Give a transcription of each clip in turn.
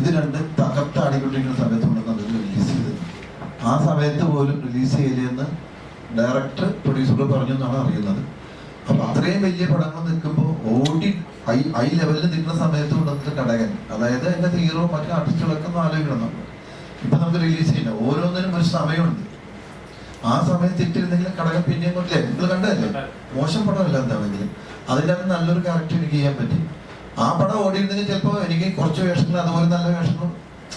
ഇത് രണ്ട് തകർത്താടിക്കൊണ്ടിരിക്കുന്ന സമയത്താണ് അത് റിലീസ് ചെയ്തത്. ആ സമയത്ത് പോലും റിലീസ് ചെയ്യില്ലെന്ന് ഡയറക്ടർ പ്രൊഡ്യൂസറോട് പറഞ്ഞു എന്നാണ് അറിയുന്നത്. അപ്പൊ അത്രയും വലിയ പടങ്ങൾ നിൽക്കുമ്പോൾ ഓടി ഹൈ ഹൈ ലെവലിൽ നിൽക്കുന്ന സമയത്ത് കൊണ്ടുവന്നിട്ട് കടകൻ അതായത് എന്റെ ഹീറോ മറ്റു ആർട്ടിസ്റ്റുകളൊക്കെ ഒന്ന് ആലോചിക്കണം നമ്മൾ ഇപ്പൊ നമുക്ക് റിലീസ് ചെയ്യണം ഓരോന്നിനും ഒരു സമയമുണ്ട്. ആ സമയത്ത് ഇട്ടിരുന്നെങ്കിൽ കടകൻ പിന്നെയും കൊണ്ടില്ലേ? നിങ്ങൾ കണ്ടതല്ലേ? മോശം പടമല്ല എന്താണെങ്കിലും. അതിന്റെ അകത്ത് നല്ലൊരു ക്യാരക്ടർ എനിക്ക് ചെയ്യാൻ പറ്റി. ആ പടം ഓടിയിരുന്നെങ്കിൽ ചിലപ്പോൾ എനിക്ക് കുറച്ച് വേഷങ്ങൾ അതുപോലെ നല്ല വേഷങ്ങളും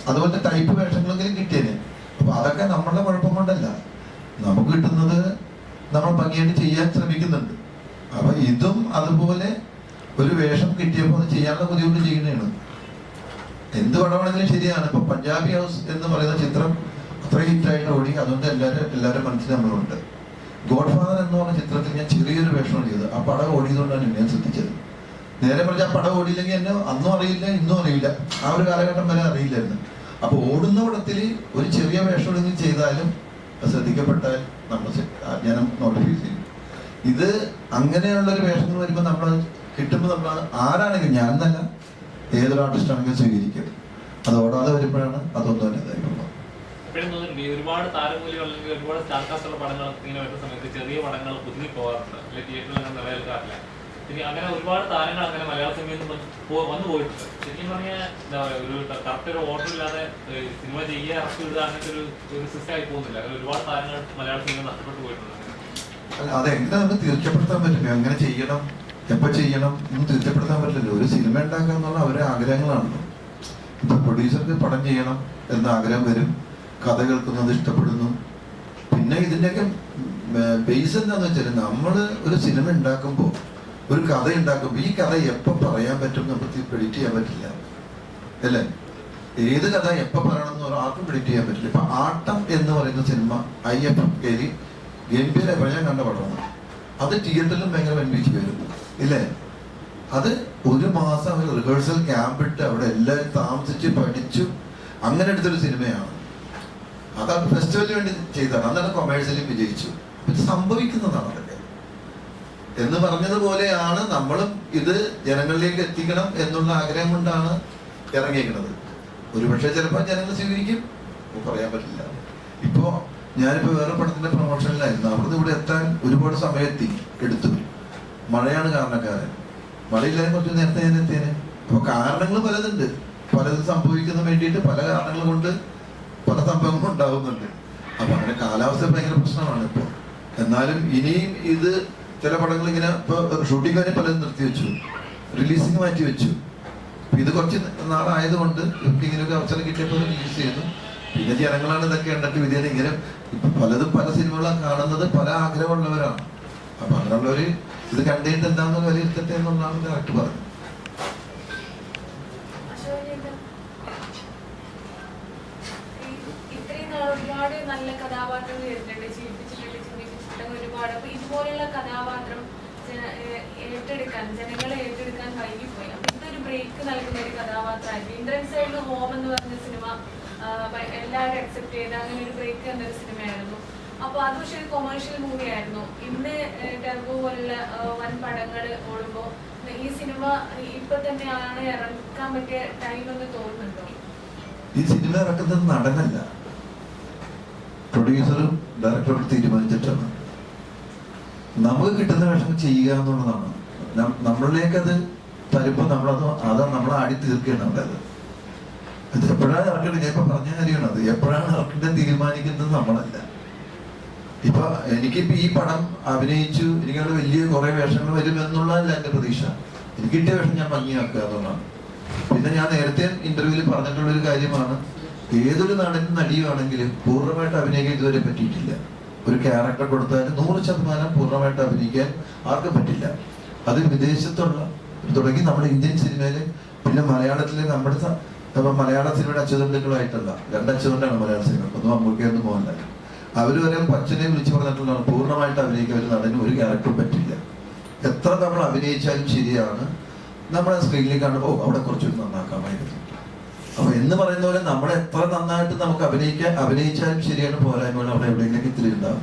അതുപോലത്തെ ടൈപ്പ് വേഷങ്ങളെങ്കിലും കിട്ടിയേനെ. അപ്പൊ അതൊക്കെ നമ്മളുടെ കുഴപ്പം കൊണ്ടല്ല. നമുക്ക് കിട്ടുന്നത് നമ്മൾ ഭംഗിയായിട്ട് ചെയ്യാൻ ശ്രമിക്കുന്നുണ്ട്. അപ്പൊ ഇതും അതുപോലെ ഒരു വേഷം കിട്ടിയപ്പോൾ അത് ചെയ്യാനുള്ള ബുദ്ധിമുട്ട് ചെയ്യുന്നതാണ്. എന്ത് പടമാണെങ്കിലും ശരിയാണ്. ഇപ്പൊ പഞ്ചാബി ഹൗസ് എന്ന് പറയുന്ന ചിത്രം അത്ര ഹിറ്റായിട്ട് ഓടി. അതുകൊണ്ട് എല്ലാവരും എല്ലാവരും മനസ്സിൽ നമ്മളുണ്ട്. ഗോഡ് ഫാദർ എന്ന് പറഞ്ഞ ചിത്രത്തിൽ ഞാൻ ചെറിയൊരു വേഷമാണ് ചെയ്തത്. ആ പടം ഓടിയതുകൊണ്ടാണ് ഞാൻ ശ്രദ്ധിച്ചത്. നേരെ പറഞ്ഞാൽ പടം ഓടിയില്ലെങ്കിൽ എന്നെ അന്നും അറിയില്ല ഇന്നും അറിയില്ല. ആ ഒരു കാലഘട്ടം വരെ അറിയില്ലായിരുന്നു. ഓടുന്ന പടത്തിൽ ഒരു ചെറിയ വേഷം എടുത്ത് ചെയ്താലും ശ്രദ്ധിക്കപ്പെട്ടാൽ നമ്മൾ ജനം നോട്ടിഫൈ ചെയ്യും. ഇത് അങ്ങനെയുള്ള ഒരു വേഷങ്ങൾ വരുമ്പോൾ നമ്മൾ കിട്ടുമ്പോൾ നമ്മൾ ആരാണെങ്കിലും ഞാൻ എന്നല്ല ഏതൊരു ആർട്ടിസ്റ്റ് ആണെങ്കിലും സ്വീകരിക്കും. അത് ഓടാതെ വരുമ്പോഴാണ് അതൊന്നും തന്നെ ഇതായിട്ടുള്ളത് ഒരുപാട് താരമൂലികൾ അല്ലെങ്കിൽ ഒരുപാട് സ്റ്റാർകാസ്റ്റുള്ള പടങ്ങൾ ഇങ്ങനെ വരുന്ന സമയത്ത് ചെറിയ പടങ്ങൾ ഒതുങ്ങി പോകാറുണ്ട്. അല്ലെങ്കിൽ തിയേറ്ററിൽ ഇനി അങ്ങനെ ഒരുപാട് താരങ്ങൾ അങ്ങനെ മലയാള സിനിമയിൽ വന്നു പോയിട്ടുണ്ട്. ശരിക്കും പറഞ്ഞാൽ എന്താ പറയുക ഒരു കറക്റ്റ് ഒരു ഓർഡർ ഇല്ലാതെ സിനിമ ചെയ്യുക ഇറക്കി വിടുക അങ്ങനത്തെ ഒരു ഒരു സിസ്റ്റം ആയി പോകുന്നില്ല. അങ്ങനെ ഒരുപാട് താരങ്ങൾ മലയാള സിനിമ നഷ്ടപ്പെട്ടു പോയിട്ടുണ്ട്. അതെങ്ങനെ തീർച്ചപ്പെടുത്താൻ പറ്റില്ല? എങ്ങനെ ചെയ്യണം? എപ്പോ ചെയ്യണം? എന്ന് തീർച്ചപ്പെടുത്താൻ പറ്റില്ലല്ലോ ഒരു സിനിമ ഉണ്ടാക്കുക എന്നുള്ള അവരുടെ ആഗ്രഹങ്ങളാണല്ലോ ഇപ്പൊ പ്രൊഡ്യൂസർക്ക് പടം ചെയ്യണം എന്ന ആഗ്രഹം വരും. കഥ കേൾക്കുന്നത് ഇഷ്ടപ്പെടുന്നു. പിന്നെ ഇതിന്റെയൊക്കെ ബേസ് എന്താന്ന് വെച്ചാൽ നമ്മൾ ഒരു സിനിമ ഉണ്ടാക്കുമ്പോൾ ഒരു കഥ ഉണ്ടാക്കുമ്പോൾ ഈ കഥ എപ്പോ പറയാൻ പറ്റും നമുക്ക് പ്രെഡിക്റ്റ് ചെയ്യാൻ പറ്റില്ല. അല്ലേ? ഏത് കഥ എപ്പോ പറയണം എന്ന് ആർക്കും പ്രെഡിക്റ്റ് ചെയ്യാൻ പറ്റില്ല. ഇപ്പൊ ആട്ടം എന്ന് പറയുന്ന സിനിമ ഐ എഫ് കയറി ഗംഭീര ഞാൻ കണ്ട പടമാണ്. അത് തിയേറ്ററിലും ഭയങ്കര വെൻപിച്ച് വരും ഇല്ലേ? അത് ഒരു മാസം അവർ റിഹേഴ്സൽ ക്യാമ്പ് ഇട്ട് അവിടെ എല്ലാവരും താമസിച്ച് പഠിച്ചു. അങ്ങനെ എടുത്തൊരു സിനിമയാണ്. അത് ഫെസ്റ്റിവലിന് വേണ്ടി ചെയ്തതാണ്. അന്നേരം കൊമേഴ്സ്യലി വിജയിച്ചു. സംഭവിക്കുന്നതാണ് അതൊക്കെ. എന്ന് പറഞ്ഞതുപോലെയാണ് നമ്മളും ഇത് ജനങ്ങളിലേക്ക് എത്തിക്കണം എന്നുള്ള ആഗ്രഹം കൊണ്ടാണ് ഇറങ്ങിയിരിക്കുന്നത് ഒരുപക്ഷെ ചിലപ്പോൾ ജനങ്ങൾ സ്വീകരിക്കും. പറയാൻ പറ്റില്ല. ഇപ്പോ ഞാനിപ്പോ വേറെ പടത്തിന്റെ പ്രൊമോഷനിലായിരുന്നു അവിടുന്ന് ഇവിടെ എത്താൻ ഒരുപാട് സമയത്തി എടുത്തു. മഴയാണ് കാരണക്കാരൻ. മഴയില്ലാതെ കുറച്ച് നേരത്തെ ഞാൻ എത്തിയേനെ. അപ്പൊ കാരണങ്ങൾ പലതുണ്ട്. പലതും സംഭവിക്കുന്ന വേണ്ടിയിട്ട് പല കാരണങ്ങൾ കൊണ്ട് പല സംഭവങ്ങളും ഉണ്ടാകുന്നുണ്ട് അപ്പൊ അങ്ങനെ കാലാവസ്ഥ ഭയങ്കര പ്രശ്നമാണ് ഇപ്പൊ എന്നാലും ഇനിയും ഇത് ചില പടങ്ങൾ ഇങ്ങനെ ഇപ്പൊ ഷൂട്ടിംഗ് കാര്യം പലതും നിർത്തി വെച്ചു. റിലീസിങ് മാറ്റി വെച്ചു. ഇത് കുറച്ച് നാളായതുകൊണ്ട് ഇവർക്ക് ഇങ്ങനെ ഒരു അവസരം കിട്ടിയപ്പോൾ റിലീസ് ചെയ്തു. പിന്നെ ജനങ്ങളാണ് ഇതൊക്കെ കണ്ടിട്ട് വിദ്യാലയം ഇങ്ങനെ ഇപ്പൊ പലതും പല സിനിമകളും കാണുന്നത് പല ആഗ്രഹമുള്ളവരാണ്. അപ്പൊ അങ്ങനെയുള്ളവര് ഇത് കണ്ടിട്ട് എന്താണെന്ന് വിലയിരുത്തട്ടെ എന്നുള്ളതാണ് ഡയറക്ടർ പറഞ്ഞത് അശോകേട്ടൻ, ഈ ഇത്രയും നാൾ ഒരുപാട് നല്ല കഥാപാത്രങ്ങൾ വരുന്നുണ്ട് ചിരിപ്പിച്ചിട്ടുണ്ട് ചിന്തിപ്പിച്ചിട്ടുണ്ട് ഒരുപാട് അപ്പൊ ഇതുപോലുള്ള കഥാപാത്രം ജന- ഏഹ് ഏറ്റെടുക്കാൻ ജനങ്ങളെ ഏറ്റെടുക്കാൻ വൈകിപ്പോയി അപ്പൊ ഇതൊരു ബ്രേക്ക് നൽകുന്ന ഒരു കഥാപാത്രമായിരുന്നു ഇന്ദ്രൻ സൈഡിൽ ഹോം എന്ന് പറഞ്ഞ സിനിമ ആഹ് ഭ- എല്ലാവരും അക്സെപ്റ്റ് ചെയ്ത അങ്ങനെ ഒരു ബ്രേക്ക് എന്നൊരു സിനിമയായിരുന്നു. അപ്പൊ അത് പക്ഷെ ഒരു കൊമേഴ്ഷ്യൽ മൂവി ആയിരുന്നു. ഇന്ന് ടെർബോ പോലുള്ള വൻ പടങ്ങൾ ഓടുമ്പോ ഈ സിനിമ ഇപ്പൊ തന്നെയാണ് ഇറക്കാൻ പറ്റിയ ടൈം എന്ന് തോന്നുന്നുണ്ടോ? ഈ സിനിമ ഇറക്കുന്നത് നടനല്ല. പ്രൊഡ്യൂസറും ഡയറക്ടറും തീരുമാനിച്ചിട്ടാണ്. നമുക്ക് കിട്ടുന്ന വേഷം ചെയ്യുക എന്നുള്ളതാണ്. നമ്മളിലേക്ക് അത് തരുമ്പോൾ നമ്മളത് അത് നമ്മളാടി ആടി തീർക്കുകയാണ് അവിടെ അത് എപ്പോഴാണ് ഇറക്കേണ്ടത്? ഞാൻ ഇപ്പൊ പറഞ്ഞ കാര്യമാണ് അത്. എപ്പോഴാണ് ഇറക്കേണ്ടത് തീരുമാനിക്കുന്നത് നമ്മളല്ല. ഇപ്പൊ എനിക്കിപ്പോ ഈ പടം അഭിനയിച്ചു എനിക്ക് അവിടെ വലിയ കുറെ വേഷങ്ങൾ വരും എന്നുള്ളതല്ല എന്റെ പ്രതീക്ഷ. എനിക്ക് കിട്ടിയ വേഷം ഞാൻ ഭംഗിയാക്കുക എന്നുള്ളതാണ്. പിന്നെ ഞാൻ നേരത്തെ ഇന്റർവ്യൂവിൽ പറഞ്ഞിട്ടുള്ള ഒരു കാര്യമാണ്. ഏതൊരു നടനും നടിയുമാണെങ്കിലും പൂർണമായിട്ട് അഭിനയിക്കാൻ ഇതുവരെ പറ്റിയിട്ടില്ല. ഒരു ക്യാരക്ടർ കൊടുത്താൽ നൂറ് ശതമാനം പൂർണമായിട്ട് അഭിനയിക്കാൻ ആർക്കും പറ്റില്ല. അത് വിദേശത്തുള്ള തുടങ്ങി നമ്മുടെ ഇന്ത്യൻ സിനിമയിൽ പിന്നെ മലയാളത്തിലെ നമ്മുടെ ഇപ്പൊ മലയാള സിനിമയുടെ അച്ചുതണ്ടുകളായിട്ടല്ല രണ്ട് അച്ചുതണ്ടാണ് മലയാള സിനിമ. ഒന്ന് മമ്മൂട്ടി ഒന്ന് മോഹൻലാൽ അവർ വരെ പച്ചനെ വിളിച്ചു പറഞ്ഞിട്ടുള്ളതാണ് പൂർണമായിട്ട് അഭിനയിക്കാൻ ഒരു നടന് ഒരു ക്യാരക്ടറും പറ്റില്ല. എത്ര നമ്മൾ അഭിനയിച്ചാലും ശരിയാണ് നമ്മളെ സ്ക്രീനിൽ കാണുമ്പോൾ അവിടെ കുറച്ചുകൂടി നന്നാക്കാമായിരുന്നു അപ്പൊ എന്ന് പറയുന്ന പോലെ നമ്മൾ എത്ര നന്നായിട്ട് നമുക്ക് അഭിനയിക്കാൻ അഭിനയിച്ചാലും ശരിയാണ് പോരായ്മകൾ അവിടെ എവിടെയെങ്കിലും ഇത്തിരി ഉണ്ടാവും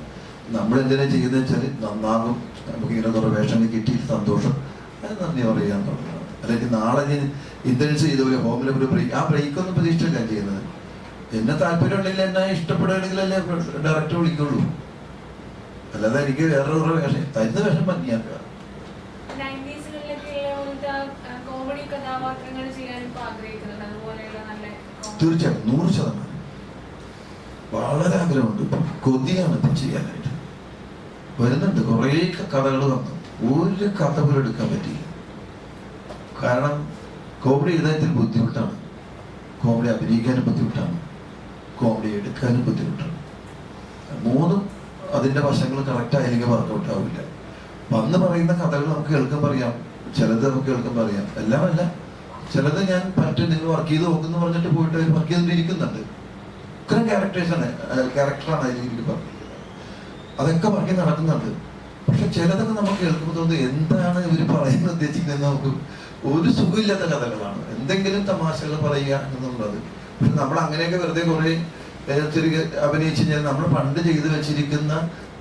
നമ്മൾ എന്തിനാ ചെയ്യുന്നത് വെച്ചാൽ നന്നാകും നമുക്ക് ഇങ്ങനെ കുറെ വേഷങ്ങൾ കിട്ടി സന്തോഷം. അത് നന്ദി പറയാന്നുള്ളതാണ് അല്ലെങ്കിൽ നാളെ ഇന്റൻസ് ചെയ്ത പോലെ ഹോമിലെ ഒരു ബ്രേക്ക് ആ ബ്രേക്ക് ഒന്നും ചെയ്യുന്നത്. എന്നെ താല്പര്യമുണ്ടെങ്കിൽ എന്നെ ഇഷ്ടപ്പെടുകയാണെങ്കിലല്ലേ ഡയറക്റ്റ് വിളിക്കുള്ളൂ. അല്ലാതെ എനിക്ക് വേറെ വേറൊരു വേഷം തരുന്ന വേഷം ഭംഗിയാക്കുക. തീർച്ചയായും നൂറ് ശതമാനം. വളരെ ആഗ്രഹമുണ്ട്. ഇപ്പം കൊതിയാണ് ഇപ്പം ചെയ്യാനായിട്ട്. വരുന്നുണ്ട്. കുറേ കഥകൾ വന്നു. ഒരു കഥ പോലും എടുക്കാൻ പറ്റിയില്ല. കാരണം കോമഡി എഴുതാനത്തിൽ ബുദ്ധിമുട്ടാണ്. കോമഡി അഭിനയിക്കാനും ബുദ്ധിമുട്ടാണ്. കോമഡി എടുക്കാനും ബുദ്ധിമുട്ടാണ്. മൂന്നും അതിന്റെ വശങ്ങൾ കറക്റ്റ് ആയില്ലെങ്കിൽ വർക്കൗട്ട് വന്ന് പറയുന്ന കഥകൾ നമുക്ക് കേൾക്കാൻ പറയാം. ചിലത് നമുക്ക് കേൾക്കാൻ പറയാം. എല്ലാമല്ല. ചിലത് ഞാൻ പറ്റും നിങ്ങൾ വർക്ക് ചെയ്ത് നോക്കുന്നു പറഞ്ഞിട്ട് പോയിട്ട് അവർ വർക്ക് ചെയ്തുകൊണ്ടിരിക്കുന്നുണ്ട്. ഇത്രയും ക്യാരക്ടേഴ്സാണ് ക്യാരക്ടറാണ് അതിലേക്ക് പറഞ്ഞിരിക്കുന്നത് അതൊക്കെ വർക്ക് നടക്കുന്നുണ്ട്. പക്ഷെ ചിലതൊക്കെ നമുക്ക് കേൾക്കുമ്പോൾ തോന്നുന്നത് എന്താണ് ഇവർ പറയുന്നത് ഉദ്ദേശിക്കുന്നത് നമുക്ക് ഒരു സുഖമില്ലാത്ത കഥകളാണ്. എന്തെങ്കിലും തമാശകൾ പറയുക എന്നുള്ളത്. പക്ഷെ നമ്മൾ അങ്ങനെയൊക്കെ വെറുതെ കുറെ ചെറിയ അഭിനയിച്ചു കഴിഞ്ഞാൽ നമ്മൾ പണ്ട് ചെയ്തു വെച്ചിരിക്കുന്ന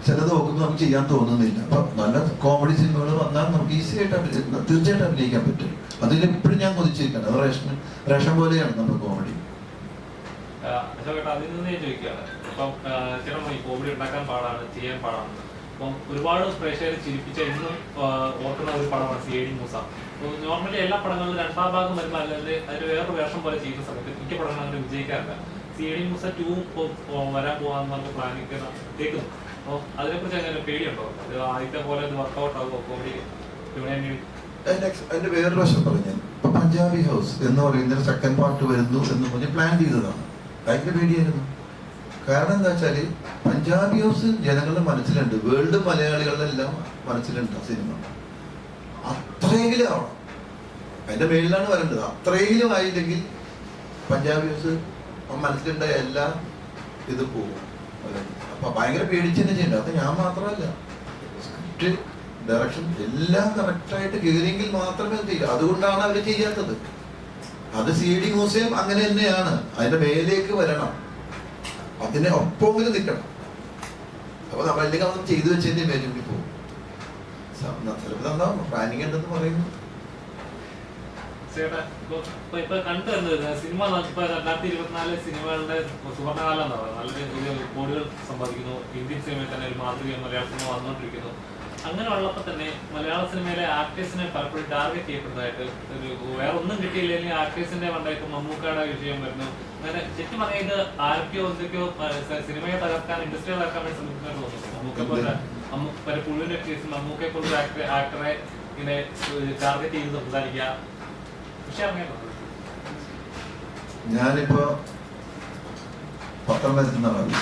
ചിലത് നോക്കുമ്പോൾ നമുക്ക് ചെയ്യാൻ തോന്നുന്നില്ല. അപ്പൊ നല്ല കോമഡി സിനിമകൾ വന്നാൽ നമുക്ക് ഈസി ആയിട്ട് അഭിനയിക്കാം തീർച്ചയായിട്ടും അഭിനയിക്കാൻ പറ്റും. അതിൽ എപ്പോഴും ഞാൻ കൊതിച്ചിരിക്കണം. റേഷൻ റേഷൻ പോലെയാണ് നമ്മുടെ കോമഡി അതിൽ ഞാൻ ചോദിക്കുകയാണ്. കോമഡി അപ്പം ഒരുപാട് പ്രേക്ഷകരെ ചിരിപ്പിച്ച എന്നും ഓർക്കുന്ന ഒരു പടമാണ് C I D Moosa. Normally എല്ലാ പടങ്ങളും രണ്ടാം ഭാഗം വരുമ്പോൾ അല്ലെങ്കിൽ അതിന് വേറൊരു വേഷം പോലെ ചെയ്യുന്ന സമയത്ത് മിക്ക പടങ്ങൾ അങ്ങനെ വിജയിക്കാറില്ല. C I D Moosa two വരാൻ പോകാന്ന് പറഞ്ഞ പ്ലാനിങ് കേൾക്കുന്നു. അപ്പോൾ അതിനെക്കുറിച്ച് അങ്ങനെ പേടിയുണ്ടോ? അത് ആദ്യത്തെ പോലെ അത് വർക്കൗട്ട് ആകുമോ കോമഡി അതിന്റെ വേറൊരു വശം പറഞ്ഞു പഞ്ചാബി ഹൗസ് എന്ന് പറയുന്ന സെക്കൻഡ് പാർട്ട് വരുന്നു എന്ന് പറഞ്ഞ് പ്ലാൻ ചെയ്തതാണ്. ഭയങ്കര പേടിയായിരുന്നു. കാരണം എന്താ വെച്ചാൽ പഞ്ചാബി ഹൗസ് ജനങ്ങളുടെ മനസ്സിലുണ്ട്. വേൾഡ് മലയാളികളുടെ എല്ലാം മനസ്സിലുണ്ട് ആ സിനിമ. അത്രയെങ്കിലും ആവണം. അതിന്റെ മേളിലാണ് വരേണ്ടത് അത്രയെങ്കിലും ആയില്ലെങ്കിൽ പഞ്ചാബി ഹൗസ് മനസ്സിലുണ്ടായ എല്ലാ ഇത് പോകും. അപ്പൊ ഭയങ്കര പേടിച്ച് തന്നെ ചെയ്യണ്ട. അത് ഞാൻ മാത്രമല്ല. സ്ക്രിപ്റ്റ് ഡയറക്ഷൻ എല്ലാം കറക്റ്റായിട്ട് കയറിയെങ്കിൽ മാത്രമേ എന്ത് അതുകൊണ്ടാണ് അവർ ചെയ്യാത്തത്. അത് സി ഡി മ്യൂസിയം അങ്ങനെ തന്നെയാണ്. അതിന്റെ മേലേക്ക് വരണം. അതിനെ ഒപ്പമെങ്കിലും നിൽക്കണം. അപ്പൊ നമ്മളല്ലെങ്കിൽ അതൊന്നും ചെയ്തു വെച്ചതിന്റെ മേലെ കൂടി പോകും. ചിലപ്പോൾ നന്നാവും പ്ലാനിങ് ഉണ്ടെന്ന് പറയുന്നു. സിനിമ സിനിമകളുടെ സുവർണകാലം എന്ന് പറയുന്നത് നല്ല രീതിയിൽ കോടികൾ സമ്പാദിക്കുന്നു. ഇന്ത്യൻ സിനിമയിൽ തന്നെ ഒരു മാതൃക മലയാളത്തിൽ വന്നുകൊണ്ടിരിക്കുന്നു. അങ്ങനെ ഉള്ളപ്പോൾ തന്നെ മലയാള സിനിമയിലെ ആർട്ടിസ്റ്റിനെ പലപ്പോഴും ടാർഗറ്റ് ചെയ്യപ്പെടുന്നതായിട്ട് ഒരു വേറെ ഒന്നും കിട്ടിയില്ലെങ്കിൽ ആക്ടേഴ്സിന്റെ പണ്ടായിട്ട് മമ്മൂക്കയുടെ വിഷയം വരുന്നു. അങ്ങനെ ശരിക്കും പറയുന്നത് ആർക്കോ എന്തൊക്കെയോ സിനിമയെ തകർക്കാൻ ഇൻഡസ്ട്രിയെ തകർക്കാൻ വേണ്ടി ശ്രമിക്കുന്ന തോന്നുന്നു മമ്മൂക്ക പോലെ പല പുള്ളിന്റെ കേസ് മമ്മൂക്കയെ പോലെ ആക്ടറെ ആക്ടറെ ഇങ്ങനെ ടാർഗറ്റ് ചെയ്ത് സംസാരിക്കുക. പക്ഷെ അങ്ങനെ ഞാനിപ്പോ പത്രം ആളാണ്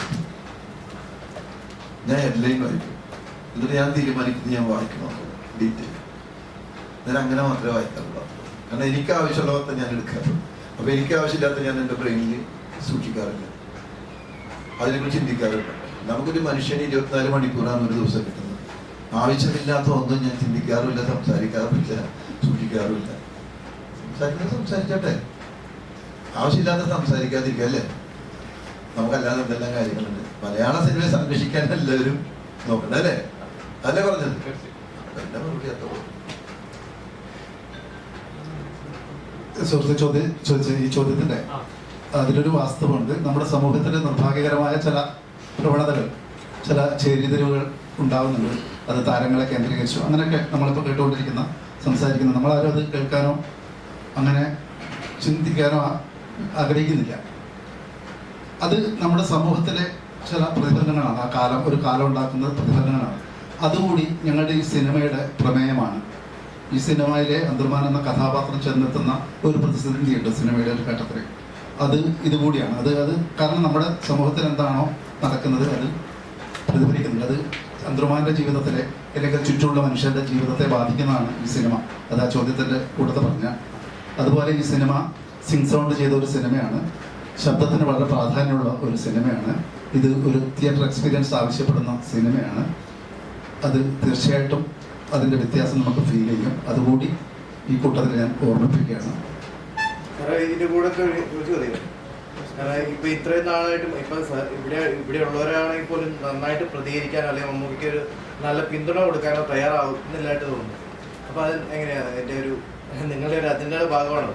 ഞാൻ എല്ലാം വായിക്കും എന്നിട്ട് ഞാൻ തീരുമാനിക്കുന്നത് ഞാൻ വായിക്കും ഡീറ്റെയിൽ ഞാൻ അങ്ങനെ മാത്രമേ വായിക്കാറുള്ളൂ കാരണം എനിക്ക് ആവശ്യമുള്ളവർത്തെ ഞാൻ എടുക്കാറുള്ളൂ. അപ്പൊ എനിക്ക് ആവശ്യമില്ലാത്ത ഞാൻ എന്റെ ബ്രെയിനിൽ സൂക്ഷിക്കാറില്ല. അതിനെക്കുറിച്ച് ചിന്തിക്കാറില്ല. നമുക്കൊരു മനുഷ്യന് ഇരുപത്തിനാല് മണിക്കൂറാണ് ഒരു ദിവസം കിട്ടുന്നത്. ആവശ്യമില്ലാത്ത ഒന്നും ഞാൻ ചിന്തിക്കാറുമില്ല സംസാരിക്കാറുമില്ല സൂക്ഷിക്കാറുമില്ല സംസാരിക്കുന്നത് സംസാരിച്ചോട്ടെ. ആവശ്യമില്ലാത്ത സംസാരിക്കാതിരിക്കുക അല്ലേ? നമുക്കല്ലാതെ എന്തെല്ലാം കാര്യങ്ങളുണ്ട്? മലയാള സിനിമയെ സംരക്ഷിക്കാൻ എല്ലാവരും നോക്കണ്ട അല്ലേ പറഞ്ഞത്. എന്റെ മറുപടി അത്ര. സുഹൃത്ത് ചോദ്യം ചോദിച്ച ഈ ചോദ്യത്തിന്റെ അതിലൊരു വാസ്തവമുണ്ട്. നമ്മുടെ സമൂഹത്തിന്റെ നിർഭാഗ്യകരമായ ചില പ്രവണതകൾ ചില ചേരിതിരിവുകൾ ഉണ്ടാവുന്നുണ്ട്. അത് താരങ്ങളെ കേന്ദ്രീകരിച്ചു. അങ്ങനെയൊക്കെ നമ്മളിപ്പോൾ കേട്ടുകൊണ്ടിരിക്കുന്ന സംസാരിക്കുന്ന നമ്മളാരും അത് കേൾക്കാനോ അങ്ങനെ ചിന്തിക്കാനോ ആഗ്രഹിക്കുന്നില്ല. അത് നമ്മുടെ സമൂഹത്തിലെ ചില പ്രതിഫലനങ്ങളാണ്. ആ കാലം ഒരു കാലം ഉണ്ടാക്കുന്ന പ്രതിഫലനങ്ങളാണ്. അതുകൂടി ഞങ്ങളുടെ ഈ സിനിമയുടെ പ്രമേയമാണ്. ഈ സിനിമയിലെ അന്തർമാൻ എന്ന കഥാപാത്രം ചെന്നെത്തുന്ന ഒരു പ്രതിസന്ധിയുണ്ട് സിനിമയുടെ ഒരു ഘട്ടത്തിൽ അത് ഇതുകൂടിയാണ്. അത് അത് കാരണം നമ്മുടെ സമൂഹത്തിൽ എന്താണോ നടക്കുന്നത് അത് പ്രതിഫലിക്കുന്നുണ്ട് അത് അന്തർമാന്റെ ജീവിതത്തിലെ അല്ലെങ്കിൽ ചുറ്റുമുള്ള മനുഷ്യരുടെ ജീവിതത്തെ ബാധിക്കുന്നതാണ് ഈ സിനിമ. അത് ആ ചോദ്യത്തിന്റെ കൂട്ടത്തിൽ പറഞ്ഞ. അതുപോലെ ഈ സിനിമ സിങ് സൗണ്ട് ചെയ്ത ഒരു സിനിമയാണ്. ശബ്ദത്തിന് വളരെ പ്രാധാന്യമുള്ള ഒരു സിനിമയാണ്. ഇത് ഒരു തിയേറ്റർ എക്സ്പീരിയൻസ് ആവശ്യപ്പെടുന്ന സിനിമയാണ്. അത് തീർച്ചയായിട്ടും അതിന്റെ വ്യത്യാസം നമുക്ക് ഫീൽ ചെയ്യും. അതുകൂടി ഈ കൂട്ടത്തിൽ ഞാൻ ഓർമ്മിപ്പിക്കുകയാണ്. ഇതിന്റെ കൂടെ ഇപ്പൊ ഇത്രയും നാളായിട്ടും ഇപ്പൊ ഇവിടെ ഇവിടെ ഉള്ളവരാണെങ്കിൽ പോലും നന്നായിട്ട് പ്രതികരിക്കാൻ അല്ലെങ്കിൽ മമ്മൂക്ക് ഒരു നല്ല പിന്തുണ കൊടുക്കാനോ തയ്യാറാവുന്നില്ലായിട്ട് തോന്നുന്നു. അപ്പൊ അത് എങ്ങനെയാണ് എന്റെ ഒരു നിങ്ങളുടെ ഒരു അതിന്റെ ഭാഗമാണോ?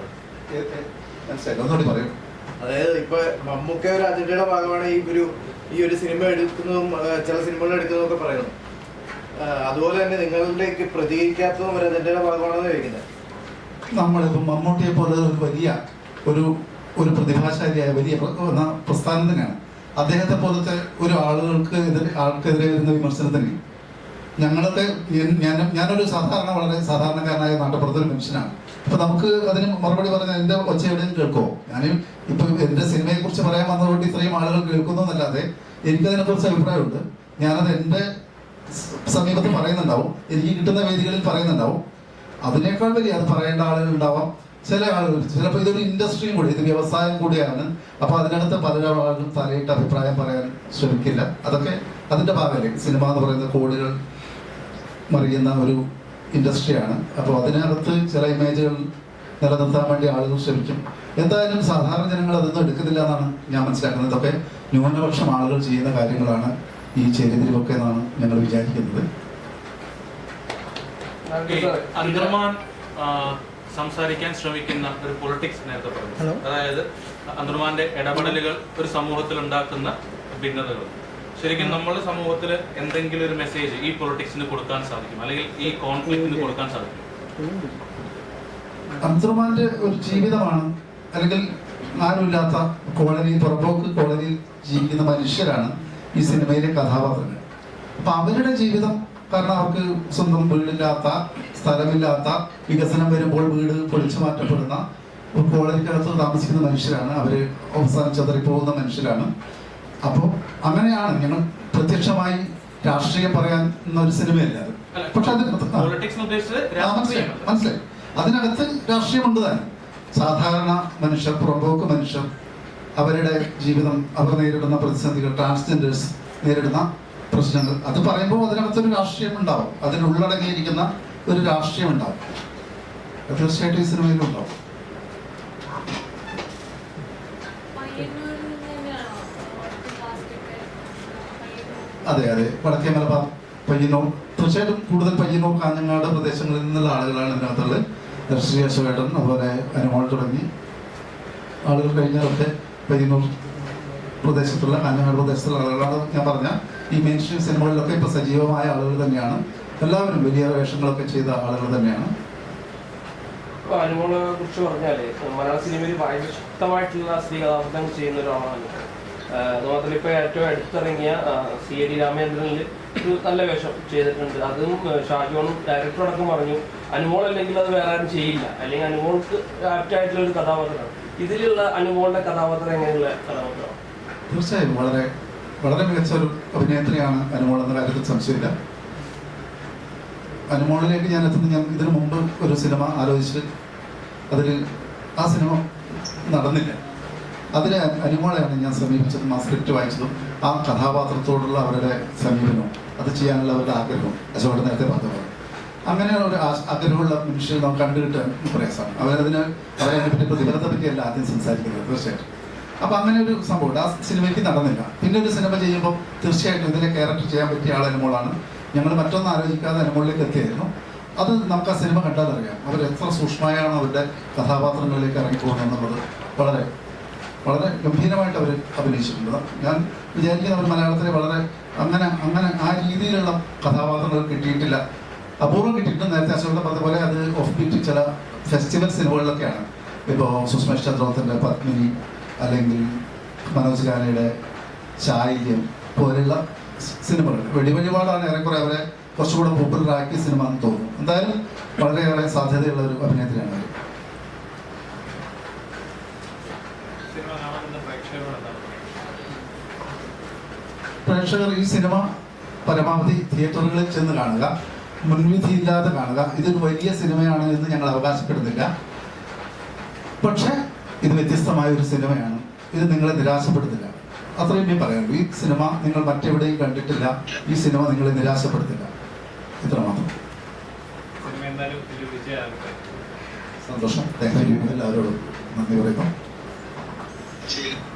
അതായത് ഇപ്പൊ മമ്മൂക്ക ഒരു അജണ്ടയുടെ ഭാഗമാണ് ഈ ഒരു ഈ ഒരു സിനിമ എടുക്കുന്നതും ചില സിനിമകൾ എടുക്കുന്നതും ഒക്കെ പറയുന്നത്. അതുപോലെ തന്നെ നിങ്ങളിലേക്ക് പ്രതികരിക്കാത്തതും ഒരു അതിന്റെ ഭാഗമാണെന്ന് ചോദിക്കുന്നത്. നമ്മളിപ്പം മമ്മൂട്ടിയെ പോലെ ഒരു വലിയ ഒരു ഒരു പ്രതിഭാശാലിയായ വലിയ പ്രസ്ഥാനം തന്നെയാണ്. അദ്ദേഹത്തെ പോലത്തെ ഒരു ആളുകൾക്ക് എതിരെ ആൾക്കെതിരെ വരുന്ന വിമർശനത്തിന് ഞങ്ങളൊക്കെ ഞാൻ- ഞാനൊരു സാധാരണ വളരെ സാധാരണക്കാരനായ നാട്ടുപുറത്തൊരു മനുഷ്യനാണ്. അപ്പൊ നമുക്ക് അതിന് മറുപടി പറഞ്ഞാൽ എന്റെ ഒച്ച എവിടെയും കേൾക്കുമോ ഞാൻ ഇപ്പൊ എന്റെ സിനിമയെ കുറിച്ച് പറയാൻ വന്നതുകൊണ്ട് ഇത്രയും ആളുകൾ കേൾക്കുന്നു എന്നല്ലാതെ എനിക്കതിനെ കുറിച്ച് അഭിപ്രായമുണ്ട്. ഞാനത് എന്റെ സമീപത്ത് പറയുന്നുണ്ടാവും. എനിക്ക് കിട്ടുന്ന വേദികളിൽ പറയുന്നുണ്ടാവും. അതിനേക്കാൾ വലിയ അത് പറയേണ്ട ആളുകൾ ഉണ്ടാവാം. ചില ആളുകൾ ചിലപ്പോൾ ഇതൊരു ഇൻഡസ്ട്രിയും കൂടി ഇത് വ്യവസായം കൂടിയാണ്. അപ്പോൾ അതിനകത്ത് പല ആളുകളും തലയിട്ട് അഭിപ്രായം പറയാൻ ശ്രമിക്കില്ല. അതൊക്കെ അതിന്റെ ഭാഗമല്ലേ? സിനിമ എന്ന് പറയുന്ന കോടികൾ മറിയുന്ന ഒരു ഇൻഡസ്ട്രിയാണ് അപ്പോൾ അതിനകത്ത് ചില ഇമേജുകൾ നിലനിർത്താൻ വേണ്ടി ആളുകൾ ശ്രമിക്കും. എന്തായാലും സാധാരണ ജനങ്ങൾ അതൊന്നും എടുക്കുന്നില്ല എന്നാണ് ഞാൻ മനസ്സിലാക്കുന്നത്. ഇതൊക്കെ ന്യൂനപക്ഷം ആളുകൾ ചെയ്യുന്ന കാര്യങ്ങളാണ്. ഈ ചേരിതിരിവൊക്കെ എന്നാണ് ഞങ്ങൾ വിചാരിക്കുന്നത്. അന്തർമാൻ സംസാരിക്കാൻ ശ്രമിക്കുന്ന ഒരു പൊളിറ്റിക്സ് നേരത്തെ പറഞ്ഞു. അതായത് അന്തർമാന്റെ ഇടപെടലുകൾ ഒരു സമൂഹത്തിൽ ഉണ്ടാക്കുന്ന ഭിന്നതകൾ. ശരിക്കും നമ്മുടെ സമൂഹത്തിൽ എന്തെങ്കിലും ഒരു മെസ്സേജ് ഈ പൊളിറ്റിക്സിന് കൊടുക്കാൻ സാധിക്കും അല്ലെങ്കിൽ ഈ കോൺഫ്ലിക്റ്റിന് കൊടുക്കാൻ സാധിക്കും. അന്തർമാന്റെ ഒരു ജീവിതമാണ് അല്ലെങ്കിൽ ആരുമില്ലാത്ത കോളനി പുറമ്പോക്ക് കോളനിയിൽ ജീവിക്കുന്ന മനുഷ്യരാണ്. ഈ സിനിമയിലെ കഥാപാത്രങ്ങൾ. അപ്പൊ അവരുടെ ജീവിതം കാരണം അവർക്ക് സ്വന്തം വീടില്ലാത്ത സ്ഥലമില്ലാത്ത വികസനം വരുമ്പോൾ വീട് പൊളിച്ചു മാറ്റപ്പെടുന്ന ഒരു കോളനിക്കകത്ത് താമസിക്കുന്ന മനുഷ്യരാണ്. അവർ അവസാനം ചെതറിപ്പോകുന്ന മനുഷ്യരാണ്. അപ്പോൾ അങ്ങനെയാണ് ഞങ്ങൾ പ്രത്യക്ഷമായി രാഷ്ട്രീയം പറയാൻ ഒരു സിനിമയല്ല അത്. പക്ഷെ അത് മനസ്സിലായി രാഷ്ട്രീയം മനസ്സിലായി അതിനകത്ത് രാഷ്ട്രീയമുണ്ട് തന്നെ. സാധാരണ മനുഷ്യർ പുറമ്പോക്ക് മനുഷ്യർ അവരുടെ ജീവിതം അവർ നേരിടുന്ന പ്രതിസന്ധികൾ ട്രാൻസ്ജെൻഡേഴ്സ് നേരിടുന്ന പ്രശ്നങ്ങൾ. അത് പറയുമ്പോൾ അതിനകത്തൊരു രാഷ്ട്രീയം ഉണ്ടാവും. അതിനുള്ളടങ്ങിയിരിക്കുന്ന ഒരു രാഷ്ട്രീയം ഉണ്ടാവും. തീർച്ചയായിട്ടും ഈ സിനിമയിലും ഉണ്ടാവും. അതെ അതെ. വടക്കേ മലബാർ പയ്യന്നൂർ. തീർച്ചയായിട്ടും കൂടുതൽ പയ്യന്നൂർ കാഞ്ഞങ്ങാട് പ്രദേശങ്ങളിൽ നിന്നുള്ള ആളുകളാണ് ഇതിനകത്തുള്ളത്. ശ്രീ അശോകേട്ടൻ അതുപോലെ അനുമോൾ തുടങ്ങി ആളുകൾ കഴിഞ്ഞതൊക്കെ പയ്യന്നൂർ പ്രദേശത്തുള്ള കാഞ്ഞങ്ങാട് പ്രദേശത്തുള്ള ആളുകളാണ് ഞാൻ പറഞ്ഞ. ഈ മെയിൻ സ്ട്രീം സിനിമകളിലൊക്കെ ഇപ്പൊ സജീവമായ ആളുകൾ തന്നെയാണ്. എല്ലാവരും വലിയ വേഷങ്ങളൊക്കെ ചെയ്ത ആളുകൾ തന്നെയാണ്. അനുമോളെ കുറിച്ച് പറഞ്ഞാൽ മലയാള സിനിമയിൽ ഭയങ്കര ശക്തമായിട്ടുള്ള സ്ത്രീ കഥാപാത്രങ്ങൾ ചെയ്യുന്ന ഒരാളാണ്. അതുമാത്രമല്ല അത് ഇപ്പൊ ഏറ്റവും അടുത്തിറങ്ങിയ സി എ ഡി രാമചന്ദ്രനിൽ ഒരു നല്ല വേഷം ചെയ്തിട്ടുണ്ട്. അതും ഷാജോണും ഡയറക്ടർ അടക്കം പറഞ്ഞു അനുമോൾ അല്ലെങ്കിൽ അത് വേറെ ആരും ചെയ്യില്ല. അല്ലെങ്കിൽ അനുമോൾക്ക് ആപ്റ്റായിട്ടുള്ള ഒരു കഥാപാത്രമാണ്. ഇതിലുള്ള അനുമോളുടെ കഥാപാത്രം എങ്ങനെയുള്ള കഥാപാത്രം? തീർച്ചയായും വളരെ വളരെ മികച്ച ഒരു അഭിനേത്രിയാണ് അനുമോൾ എന്ന കാര്യത്തിൽ സംശയമില്ല. അനുമോളിലേക്ക് ഞാൻ എത്തുന്ന ഞാൻ ഇതിനു മുമ്പ് ഒരു സിനിമ ആലോചിച്ച് അതിൽ ആ സിനിമ നടന്നില്ല. അതിലെ അനുമോളെയാണ് ഞാൻ സമീപിച്ചതും ആ സ്ക്രിപ്റ്റ് വായിച്ചതും ആ കഥാപാത്രത്തോടുള്ള അവരുടെ സമീപനവും അത് ചെയ്യാനുള്ള അവരുടെ ആഗ്രഹവും അശോകൻ നേരത്തെ പറഞ്ഞത് അങ്ങനെ ഒരു ആഗ്രഹമുള്ള മനുഷ്യരെ നമുക്ക് കണ്ടുകിട്ടാൻ പ്രയാസമാണ്. അവരതിന് അവരതിനെ പറ്റി പ്രതിഫലത്തെ പറ്റിയല്ല ആദ്യം സംസാരിക്കുന്നത് തീർച്ചയായിട്ടും. അപ്പൊ അങ്ങനെ ഒരു സംഭവം ആ സിനിമയ്ക്ക് നടന്നില്ല. പിന്നെ ഒരു സിനിമ ചെയ്യുമ്പോൾ തീർച്ചയായിട്ടും ഇതിലെ ക്യാരക്ടർ ചെയ്യാൻ പറ്റിയ ആൾ അനുമോളാണ് ഞങ്ങൾ മറ്റൊന്നും ആലോചിക്കാതെ അനുമോളിലേക്ക് എത്തിയായിരുന്നു. അത് നമുക്ക് ആ സിനിമ കണ്ടാൽ അറിയാം. അവർ എത്ര സൂക്ഷ്മമായാണ് അവരുടെ കഥാപാത്രങ്ങളിലേക്ക് ഇറങ്ങിപ്പോകുന്നത് എന്നുള്ളത് വളരെ വളരെ ഗംഭീരമായിട്ട് അവർ അഭിനയിച്ചിട്ടുണ്ട്. ഞാൻ വിചാരിക്കുന്നത് അവർ മലയാളത്തിലെ വളരെ അങ്ങനെ അങ്ങനെ ആ രീതിയിലുള്ള കഥാപാത്രങ്ങൾ കിട്ടിയിട്ടില്ല. അപൂർവം കിട്ടിയിട്ടുണ്ട്. നേരത്തെ അശോകൻ പറഞ്ഞ പോലെ അത് ഓഫ് ബീറ്റ് ചില ഫെസ്റ്റിവൽ സിനിമകളിലൊക്കെയാണ്. ഇപ്പോൾ സുസ്മേഷ് ചന്ദ്രോത്തിന്റെ പത്മിനി അല്ലെങ്കിൽ മനോജ് ഖാനയുടെ ചായല്യം പോലെയുള്ള സിനിമകൾ. വെടിവഴിപാടാണ് ഏറെക്കുറെ അവരെ കുറച്ചുകൂടെ പോപ്പുലറാക്കിയ സിനിമ എന്ന് തോന്നുന്നു. എന്തായാലും വളരെയേറെ സാധ്യതയുള്ള ഒരു അഭിനേത്രിയാണ് അവർ പ്രേക്ഷകർ ഈ സിനിമ പരമാവധി തിയേറ്ററുകളിൽ ചെന്ന് കാണുക. മുൻവിധിയില്ലാതെ കാണുക. ഇതൊരു വലിയ സിനിമയാണ് എന്ന് ഞങ്ങൾ അവകാശപ്പെടുന്നില്ല. പക്ഷേ ഇത് വ്യത്യസ്തമായ ഒരു സിനിമയാണ്. ഇത് നിങ്ങളെ നിരാശപ്പെടുത്തില്ല. അത്രയും ഞാൻ പറയാം. ഈ സിനിമ നിങ്ങൾ മറ്റെവിടെയും കണ്ടിട്ടില്ല. ഈ സിനിമ നിങ്ങളെ നിരാശപ്പെടുത്തില്ല. ഇത്രമാത്രം. മാത്രം സന്തോഷം. Thank you. എല്ലാവരോടും നന്ദി പറയുന്നു.